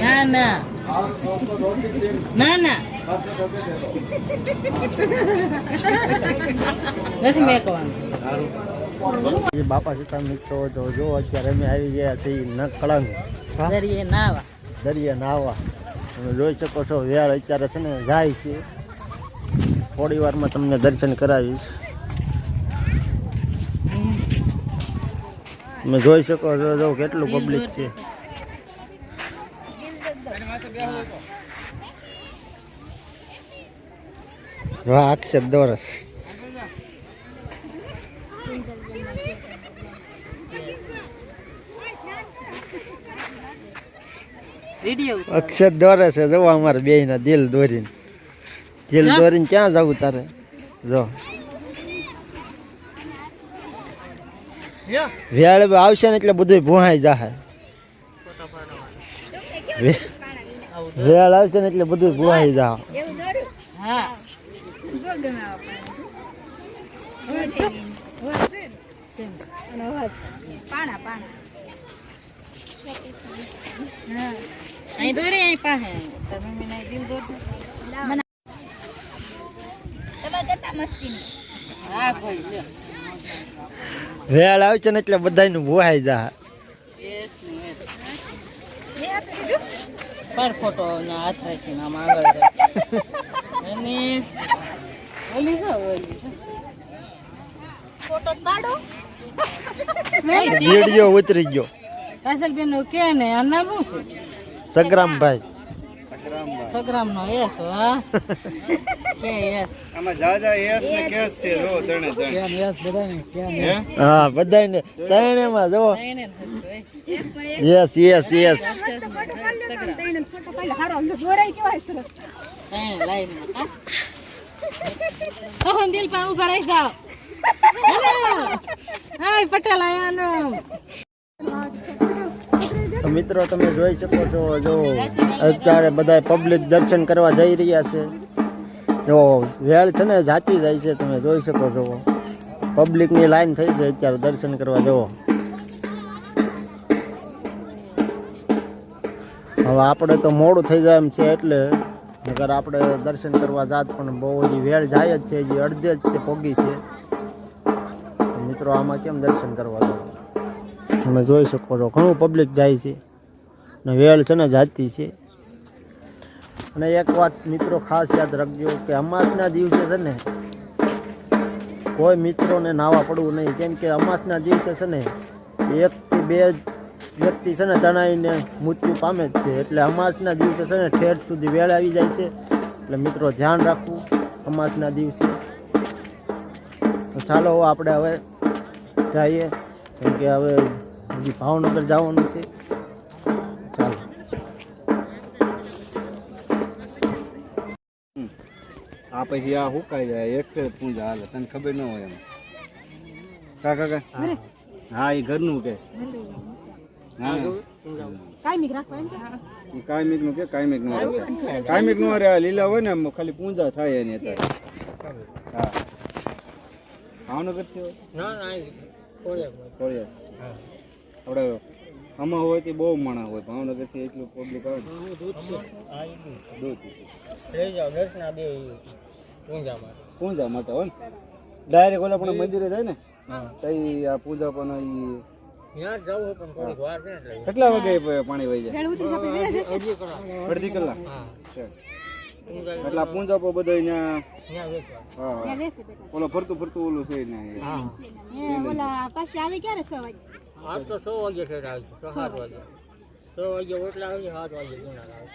ના ના. ના ના નથી મેકવાનું બાપા સીતા મિત્રો તો જો અત્યારે અમે આવી ગયા છીએ નકળંગ? દરિયે નાવા. દરિયા નાવા. તમે જોઈ શકો છો વેળ અત્યારે છે ને જાય છે. થોડી વારમાં તમને દર્શન કરાવીશ. તમે જોઈ શકો છો જો કેટલું પબ્લિક છે. વાહ અક્ષર દોરસ અક્ષર દોરે છે જો અમારે બે ના દિલ દોરીને. દિલ દોરીને ક્યાં જવું તારે? જો. વેળ આવશે ને એટલે બધું ભૂહાઈ જાહે. વેળ આવશે ને એટલે બધું ભૂહાઈ જા હા. અહીં દોરે અહીં પાસે. તમે મને દિલ દોર હા કોઈ લ્યો. વેળ છે ને એટલે બધાનું ભૂહાઈ જા યસ પર ફોટો અહીંયા હાથ રાખીને ના રાખી. અને ઓલી છે ઓલી છે. વીડિયો ઉતરી ગયો. કાજલબેનનું કે ને આ નામ શું છે? સગ્રામભાઈ. સગ્રામ નો હા? કે યસ આમાં જાજા યસ ને કેસ છે જો ત્રણે ત્રણ કેમ બધાને હા? જો. થતું યસ યસ યસ હોય લાઈન કહો દિલ પા ઊભા રહી હેલો. હાય પટેલ આયાનો. મિત્રો તમે જોઈ શકો છો, જો અત્યારે બધા પબ્લિક દર્શન કરવા જઈ રહ્યા છે. જો વેળ છે ને જાતી જાય છે, તમે જોઈ શકો છો. પબ્લિકની લાઈન થઈ છે અત્યારે દર્શન કરવા જવો હવે આપણે તો મોડું થઈ જાય એમ છે એટલે અગર આપણે દર્શન કરવા જાત પણ બહુ જ વેળ જાય જ છે જે અડધે જ તે પોગી છે. મિત્રો, આમાં કેમ દર્શન કરવા જવું તમે જોઈ શકો છો, ઘણું પબ્લિક જાય છે ને વેળ છે ને જાતી છે. અને એક વાત મિત્રો ખાસ યાદ રાખજો કે અમાસના દિવસે છે ને કોઈ મિત્રોને નાવા પડવું નહીં. કેમ કે અમાસના દિવસે છે ને એકથી બે વ્યક્તિ છે ને તણાઈને મૃત્યુ પામે જ છે. એટલે અમાસના દિવસે છે ને ઠેર સુધી વેળ આવી જાય છે. એટલે મિત્રો ધ્યાન રાખવું અમાસના દિવસે. ચાલો આપણે હવે જઈએ. કેમ કે હવે હજી ભાવનગર જવાનું છે. ચાલો. આ પછી આ હુકાઈ જાય એક પૂજા હાલે. તને ખબર ન હોય એમ. કા કાકા હા એ ઘરનું કે. હા. કાયમિકનું કે કાયમિકનું કાયમિકનું અરે આ લીલા હોય ને ખાલી પૂજા થાય એની અત્યારે. હા. ભાવનગરથી હોય. આપણે આમાં હોય તે બહુ માણા હોય ભાવનગરથી એટલું પબ્લિક આવે દૂધ પૂંજા માતા હોય ને? ડાયરેક્ટ ઓલા પણ મંદિરે જાય ને? તઈ આ પૂજા પણ કેટલા વાગે પાણી વહી જાય? અડધી કલાક. એટલે પૂંજા પર બધો અહીંયા. ઓલો ફરતું ફરતું ઓલું છે ને આજ તો સો વાગે છે રાત. સો સાત વાગે સો વાગે ઓટલા આવે સાત વાગે ગુના લાવે